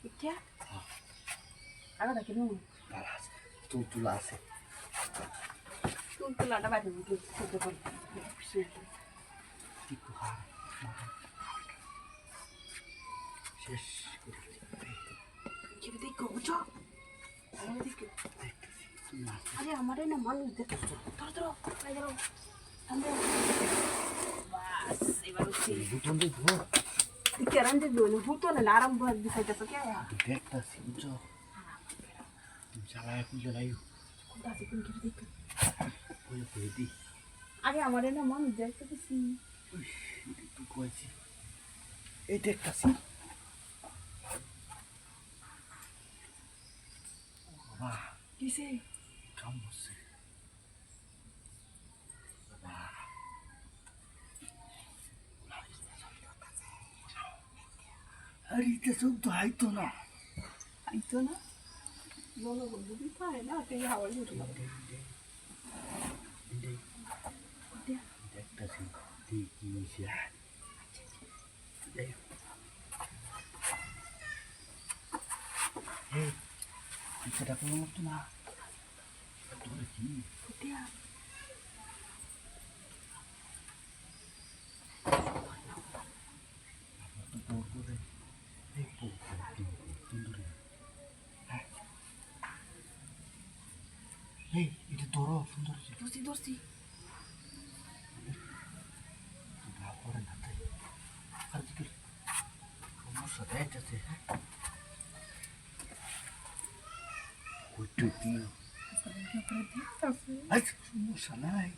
baju শেষ করে na malu deh. Terus terus. Ayo terus. Sampai. Na laram bisa jatuh kaya ya. Kuda. তুই এই দেখতাছি বাবা. কাম এটা সব তো হাইতো না Itu na. Lolo bulu di mana? Nah, kayak awal dulu. Dia. দেখতাছি তুই কি হয়েছে যাই হোক। এই সেটা কোনো মতো না তোর কি Dia. তো তোর করে এই পো- পো- তিন- তিন ধরে। হ্যাঁ। এই এটা তোরও সুন্দর dorsi. ভাব করে না তাই আর দিকে সমস্যা ওইটা দিও আজ সমস্যা নাই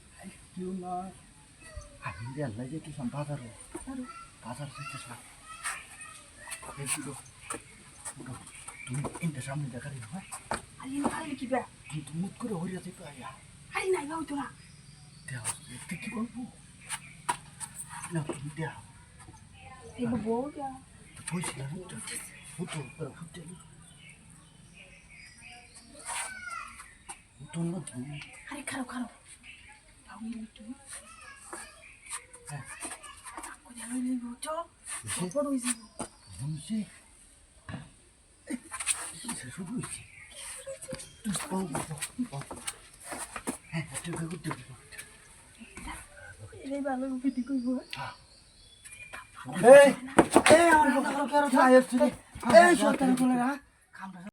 দিও না আমি আল্লাহ যেতেছিলাম বাজারে বাজার যেতেছিলাম এই দুটো ওটা তুমি এনটা সামনে দেখা হ্যাঁ কি বে আমি তো মুখ করে হরিয়া যাইতে আয়া আরে নাই বা হইতো না। দেহ তুই কি করব না তুমি দেহ এই বউ দেহ বলছি না হুটো হুটো হুটো হুটো না তুমি আরে খারো খারো। আমি একটু হ্যাঁ। কোথায় হইলে হুটো বড় হইছে হইছে হ্যাঁ। এই এই আমার কথা কেন খাই আসছি এই সরকারি কোলেরা